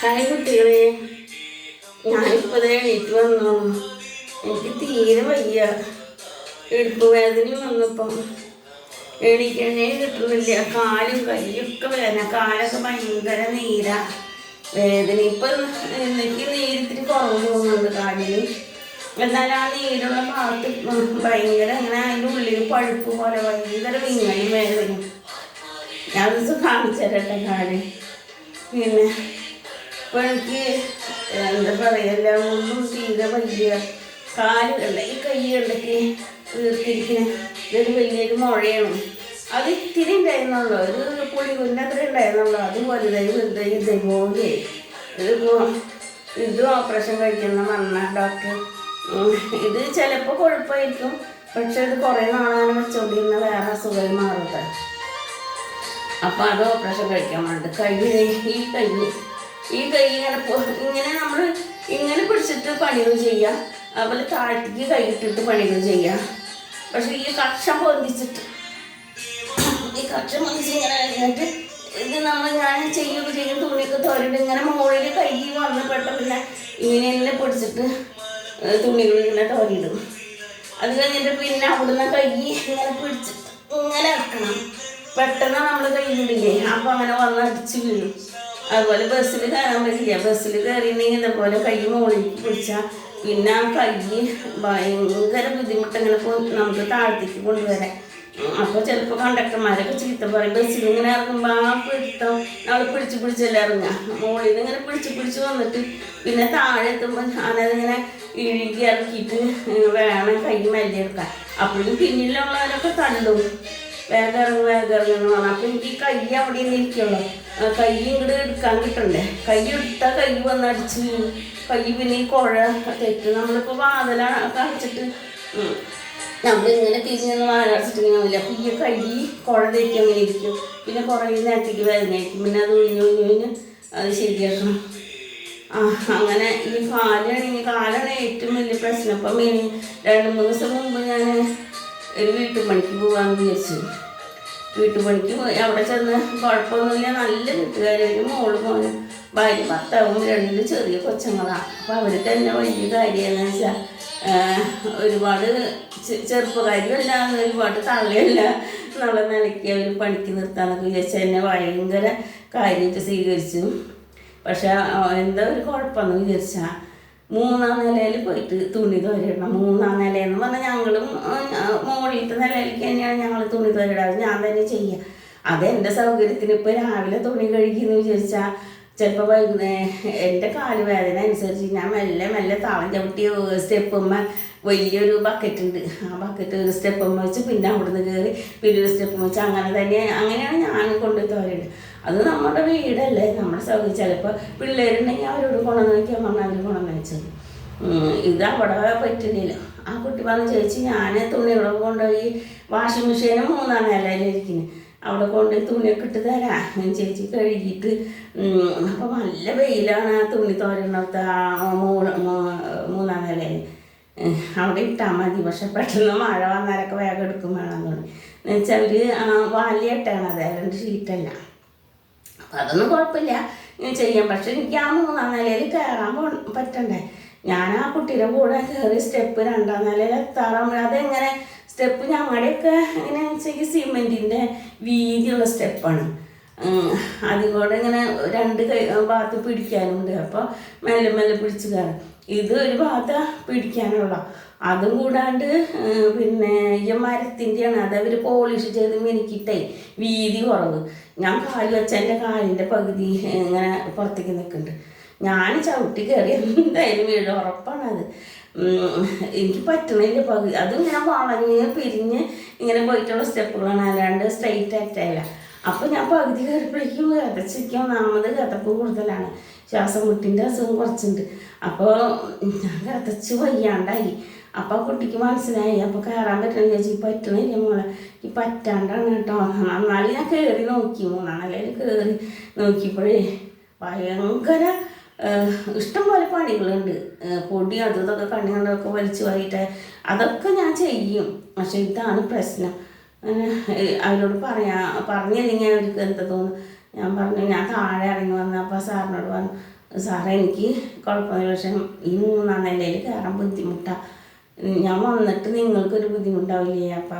Hi കുട്ടികളെ. ഞാനിപ്പോൾ എണീറ്റ് വന്നു. എനിക്ക് തീരെ വയ്യ. ഇടുപ്പ് വേദനയും വന്നപ്പം. എണീക്കണേ കിട്ടുന്നില്ല. കാലും കൈയൊക്കെ വേദന. കാലൊക്കെ ഭയങ്കര നീര. വേദന ഇപ്പം എനിക്ക് നീരിത്തിരി കുറവ് തോന്നുന്നുണ്ട് കാലിൽ എന്നാൽ ആ നീരുള്ള ഭാഗത്ത് ഭയങ്കര അങ്ങനെ അതിന്റെ ഉള്ളിൽ പഴുപ്പ് പോലെ ഭയങ്കര വിങ്ങലും വേദനയും. ഞാനത് കാണിച്ചു തരട്ടെ കാൽ. പിന്നെ ഇപ്പൊ എനിക്ക് എന്താ പറയുക എല്ലാം ഒന്നും തീരെ വലിയ കാൽ കണ്ട ഈ കൈ ഉണ്ടെങ്കിൽ വീർത്തിരിക്കുന്ന ഇതൊരു വലിയൊരു മുഴയാണ്. അത് ഇത്തിരി ഉണ്ടായിരുന്നുള്ളൂ. ഒരു പുളി അത്ര ഉണ്ടായിരുന്നുള്ളൂ. അത് വലുതായി വലുതായി ഇതേപോലെ ഇതിപ്പോ ഇത് ഓപ്പറേഷൻ കഴിക്കുന്ന മണ്ണ ഡോക്ടർ. ഇത് ചിലപ്പോൾ കുഴപ്പമായിരിക്കും പക്ഷെ ഇത് കുറേ നാളാണ് വെച്ചോണ്ടിരുന്ന വേറെ അസുഖം മാറുന്നത് അപ്പൊ അത് ഓപ്പറേഷൻ കഴിക്കാൻ വേണ്ടി കൈ ദേ ഈ കൈ ഈ കൈ ഇങ്ങനെ ഇങ്ങനെ നമ്മൾ ഇങ്ങനെ പിടിച്ചിട്ട് പണികൾ ചെയ്യാം. അതുപോലെ താഴത്തേക്ക് കൈ ഇട്ടിട്ട് പണികൾ ചെയ്യാം. പക്ഷെ ഈ കക്ഷം പൊന്തിച്ചിട്ട് ഈ കക്ഷം പൊന്തിച്ച് ഇങ്ങനെ കഴിഞ്ഞിട്ട് ഇത് നമ്മൾ ഞാൻ ചെയ്യുക ചെയ്യും തുണിയൊക്കെ തോരിട്ട് ഇങ്ങനെ മുകളിൽ കൈ വന്ന് പെട്ട പിന്നെ ഇങ്ങനെ തന്നെ പിടിച്ചിട്ട് തുണികൾ ഇങ്ങനെ തോരിയിടും അത് കഴിഞ്ഞിട്ട് പിന്നെ അവിടുന്ന് കൈ ഇങ്ങനെ പിടിച്ചിട്ട് ഇങ്ങനെ ഇറക്കണം. പെട്ടെന്ന് നമ്മൾ കൈ വിടില്ലേ അപ്പം അങ്ങനെ വന്ന് അടിച്ച് വീഴും. അതുപോലെ ബസ്സിൽ കയറാൻ പറ്റില്ല. ബസ്സിൽ കയറിയിട്ടുണ്ടെങ്കിൽ ഇതേപോലെ കൈ മുകളിലേക്ക് പിടിച്ചാൽ പിന്നെ ആ കൈ ഭയങ്കര ബുദ്ധിമുട്ട് ഇങ്ങനെ പോ നമുക്ക് താഴത്തേക്ക് കൊണ്ടുവരാൻ. അപ്പോൾ ചിലപ്പോൾ കണ്ടക്ടർമാരൊക്കെ ചീത്ത പറയും. ബസ്സിൽ ഇങ്ങനെ ഇറങ്ങുമ്പോൾ ആ പിടുത്തം നമ്മൾ പിടിച്ച് പിടിച്ചല്ലേ ഇറങ്ങുക മുകളിൽ നിന്ന് ഇങ്ങനെ പിടിച്ച് പിടിച്ച് വന്നിട്ട് പിന്നെ താഴെ എത്തുമ്പോൾ ഞാനതിങ്ങനെ ഇഴുകി ഇറക്കിയിട്ട് വേണം കൈ മെല്ലെടുക്കാൻ അപ്പോഴും പിന്നിലുള്ളവരൊക്കെ തള്ളും. വേഗം ഇറങ്ങും വേഗം ഇറങ്ങുന്നു പറഞ്ഞു. അപ്പം എനിക്ക് കൈ അവിടെ നിന്ന് ഇരിക്കുള്ളൂ കൈ ഇങ്ങോട്ട് എടുക്കാൻ കിട്ടണ്ടേ? കൈ എടുത്താൽ കൈ വന്നടിച്ച് കൈ പിന്നെ ഈ കുഴ തെറ്റ് നമ്മളിപ്പോൾ വാതില കഴിച്ചിട്ട് നമ്മളിങ്ങനെ തിരിഞ്ഞൊന്ന് വാലടച്ചിട്ട് ഇങ്ങനെ ഇല്ല അപ്പം ഈ കൈ കുഴ തെറ്റി അങ്ങനെ ഇരിക്കും. പിന്നെ കുറേ നേരത്തേക്ക് വേദനയായിരിക്കും. പിന്നെ അത് ഒഴിഞ്ഞു ഒഴിഞ്ഞു അത് ശരിയാക്കണം. ആ അങ്ങനെ ഈ കാലാണെങ്കിൽ കാലാണ് ഏറ്റവും വലിയ പ്രശ്നം. അപ്പം രണ്ട് മൂന്ന് ദിവസം മുമ്പ് ഞാൻ ഒരു വീട്ടുപണിക്ക് പോകാമെന്ന് വിചാരിച്ചു. വീട്ടുപണിക്ക് പോയി. അവിടെ ചെന്ന് കുഴപ്പമൊന്നുമില്ല. നല്ല വീട്ടുകാരും മോൾ മോനും ഭാര്യ ഭർത്താവും രണ്ട് ചെറിയ കൊച്ചങ്ങളാണ് അപ്പം അവർക്ക് തന്നെ വലിയ കാര്യമെന്ന് വെച്ചാൽ ഒരുപാട് ചെറുപ്പക്കാരിയല്ല ഒരുപാട് തള്ളയല്ല എന്നുള്ള നിലയ്ക്ക് അവർ പണിക്ക് നിർത്താമെന്നൊക്കെ വിചാരിച്ചാൽ എന്നെ ഭയങ്കര കാര്യമായിട്ട് സ്വീകരിച്ചു. പക്ഷെ എന്താ ഒരു കുഴപ്പമെന്ന് വിചാരിച്ചാൽ മൂന്നാം നിലയിൽ പോയിട്ട് തുണി തോരിടണം മൂന്നാം നില എന്ന് പറഞ്ഞാൽ ഞങ്ങളും മുകളിലത്തെ നിലയിലേക്ക് തന്നെയാണ് ഞങ്ങൾ തുണി തോരിടാറ് ഞാൻ തന്നെ ചെയ്യുക അതെന്റെ സൗകര്യത്തിന് ഇപ്പോൾ രാവിലെ തുണി കഴുകിയെന്ന് വിചാരിച്ചാൽ ചിലപ്പോൾ വൈകുന്നേരം എന്റെ കാൽ വേദന അനുസരിച്ച് ഞാൻ മെല്ലെ മെല്ലെ താളം ചവിട്ടി സ്റ്റെപ്പുമ്മ വലിയൊരു ബക്കറ്റ് ഉണ്ട്. ആ ബക്കറ്റ് ഒരു സ്റ്റെപ്പുമ്മ വെച്ച് പിന്നെ അവിടുന്ന് കയറി പിന്നെ ഒരു സ്റ്റെപ്പുമ്മ വെച്ച് അങ്ങനെ തന്നെ അങ്ങനെയാണ് ഞാൻ കൊണ്ട് തോരയിടുക അത് നമ്മുടെ വീടല്ലേ നമ്മുടെ സൗകര്യം. ചിലപ്പോൾ പിള്ളേരുണ്ടെങ്കിൽ അവരോട് ഗുണം നോക്കിയാൽ പറഞ്ഞാൽ ഗുണം ഇത് അവിടെ പറ്റുന്നില്ല ആ കുട്ടി വന്ന് ചോദിച്ച് ഞാൻ തുണികളെ കൊണ്ടുപോയി വാഷിംഗ് മെഷീനും മൂന്നാം നിലയിലിരിക്കുന്നത് അവിടെ കൊണ്ടുപോയി തുണിയൊക്കെ ഇട്ട് തരാം. ചേച്ചി കഴുകിയിട്ട്. അപ്പോൾ നല്ല വെയിലാണ് ആ തുണി തോരണത്തെ ആ മൂന്ന് മൂന്നാം നിലയിൽ അവിടെ ഇട്ടാൽ മതി. പക്ഷെ പെട്ടെന്ന് മഴ വന്നാലൊക്കെ വേഗം എടുക്കും വേണം എന്ന് എന്നുവെച്ചാൽ അവർ വാലിയിട്ടാണ് അത് രണ്ട് ഷീറ്റല്ല അപ്പം അതൊന്നും കുഴപ്പമില്ല. ചെയ്യാം. പക്ഷെ എനിക്ക് ആ മൂന്നാം നിലയിൽ കയറാൻ പോ പറ്റണ്ടേ? ഞാൻ ആ കുട്ടിയുടെ കൂടെ കയറി സ്റ്റെപ്പ് രണ്ടാം നിലയിൽ എത്താറാകുമ്പോൾ അതെങ്ങനെ? സ്റ്റെപ്പ് ഞങ്ങളുടെയൊക്കെ എങ്ങനെയാണെന്ന് വെച്ചാൽ സിമെന്റിന്റെ വീതിയുള്ള സ്റ്റെപ്പാണ് അതുകൂടെ ഇങ്ങനെ രണ്ട് കൈ ഭാഗത്ത് പിടിക്കാനുണ്ട്. അപ്പോൾ മെല്ലെ മെല്ലെ പിടിച്ച് കയറും ഇത് ഒരു ഭാഗത്ത് പിടിക്കാനുള്ള. അതും കൂടാണ്ട് പിന്നെ ഈ മരത്തിന്റെയാണ് അത് അവർ പോളിഷ് ചെയ്ത് മിനുക്കിയിട്ടേ വീതി കുറവ്. ഞാൻ കാൽ വെച്ച എന്റെ കാലിന്റെ പകുതി ഇങ്ങനെ പുറത്തേക്ക് നിൽക്കുന്നുണ്ട് ഞാൻ ചവിട്ടി കയറി എന്തായാലും വീട് ഉറപ്പാണത് എനിക്ക് പറ്റണില്ല പകുതി. അതും ഞാൻ വളഞ്ഞ് പിരിഞ്ഞ് ഇങ്ങനെ പോയിട്ടുള്ള സ്റ്റെപ്പുകളാണ്. അല്ലാണ്ട് സ്ട്രെയിറ്റ് ആയിട്ടല്ല. അപ്പോൾ ഞാൻ പകുതി കയറിപ്പോഴേക്കും കഥച്ചിരിക്കും ഒന്നാമത് കഥപ്പ് കൂടുതലാണ്. ശ്വാസം മുട്ടിന്റെ അസുഖം കുറച്ചുണ്ട്. അപ്പോൾ ഞാൻ കഥച്ച് വയ്യാണ്ടായി. അപ്പോൾ കുട്ടിക്ക് മനസ്സിലായി. അപ്പോൾ കയറാൻ പറ്റണം ചേച്ചി പറ്റണില്ല മോളെ. ഈ പറ്റാണ്ടാണ് കേട്ടോ. എന്നാലും ഞാൻ കയറി നോക്കി. മൂന്നാണല്ലേ കയറി നോക്കിയപ്പോഴേ ഭയങ്കര ഇഷ്ടം പോലെ പണികളുണ്ട്. പൊടി അതും ഇതൊക്കെ കണ്ണി കണ്ടൊക്കെ വലിച്ചു വായിട്ട് അതൊക്കെ ഞാൻ ചെയ്യും. പക്ഷെ ഇതാണ് പ്രശ്നം. അവരോട് പറയാ പറഞ്ഞില്ലെങ്കിൽ അവർക്ക് എന്താ തോന്നുന്നു? ഞാൻ പറഞ്ഞു ഞാൻ താഴെ ഇറങ്ങി വന്നു അപ്പോൾ സാറിനോട് പറഞ്ഞു സാറേ എനിക്ക് കുഴപ്പമില്ല പക്ഷേ ഈ മൂന്നാം നിലയിൽ കയറാൻ ബുദ്ധിമുട്ടാണ് ഞാൻ വന്നിട്ട് നിങ്ങൾക്കൊരു ബുദ്ധിമുട്ടാവില്ലേ? അപ്പം